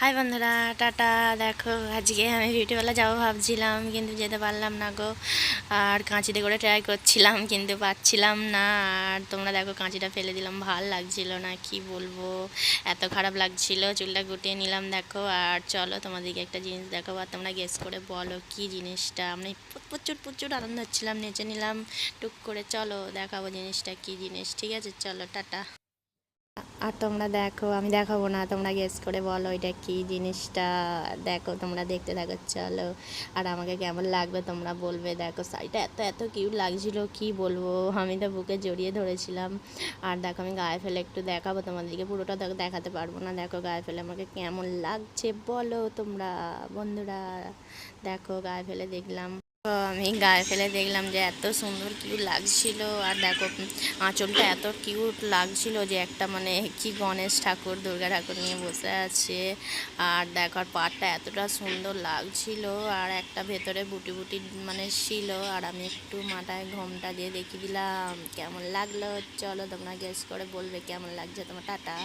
High বন্ধুরা। Tata. দেখো, আজকে আমি বিউটিবেলা যাব ভাবছিলাম, কিন্তু যেতে পারলাম না গো। আর কাঁচিতে করে ট্রাই করছিলাম, কিন্তু পাচ্ছিলাম না। আর তোমরা দেখো, কাঁচিটা ফেলে দিলাম। ভালো লাগছিল না, কি বলব? এত খারাপ লাগছিল, চুলটা গুটিয়ে নিলাম, দেখো। আর চলো, তোমাদেরকে একটা জিনিস দেখো আর তোমরা গেস করে বলো, কি জিনিসটা? আমি প্রচুর প্রচুর আনন্দ হচ্ছিলাম, নেচে নিলাম, টুক করে। চলো, দেখাবো জিনিসটা, কি জিনিস। ঠিক আছে, চলো, টাটা। আর তোমরা দেখো, আমি দেখাবো না। তোমরা গেস করে বলো এটা কি জিনিসটা। দেখো, তোমরা দেখতে থাকো, চলো। আর আমাকে কেমন লাগবে তোমরা বলবে। দেখো, শাড়িটা এত এত কিউট লাগছিল, কি বলব? আমি তো বুকে জড়িয়ে ধরেছিলাম। আর দেখো, আমি গায়ে ফেলে একটু দেখাবো তোমাদেরকে। পুরোটা দেখো দেখাতে পারব না। দেখো, গায়ে ফেলে আমাকে কেমন লাগছে, বলো তোমরা, বন্ধুরা। দেখো, গায়ে ফেলে দেখলাম। তো আমি গায়ে ফেলে দেখলাম যে এত সুন্দর কিউট লাগছিল। আর দেখো, আঁচলটা এত কিউট লাগছিল যে একটা মানে কি গণেশ ঠাকুর, দুর্গা ঠাকুর নিয়ে বসে আছে। আর দেখো, আর পাটটা এতটা সুন্দর লাগছিল। আর একটা ভেতরে বুটি বুটি মানে ছিল। আর আমি একটু মাথায় ঘোমটা দিয়ে দেখিয়ে দিলাম, কেমন লাগল? চলো তোমরা গেস করে বলবে কেমন লাগছে তোমার, টাটা।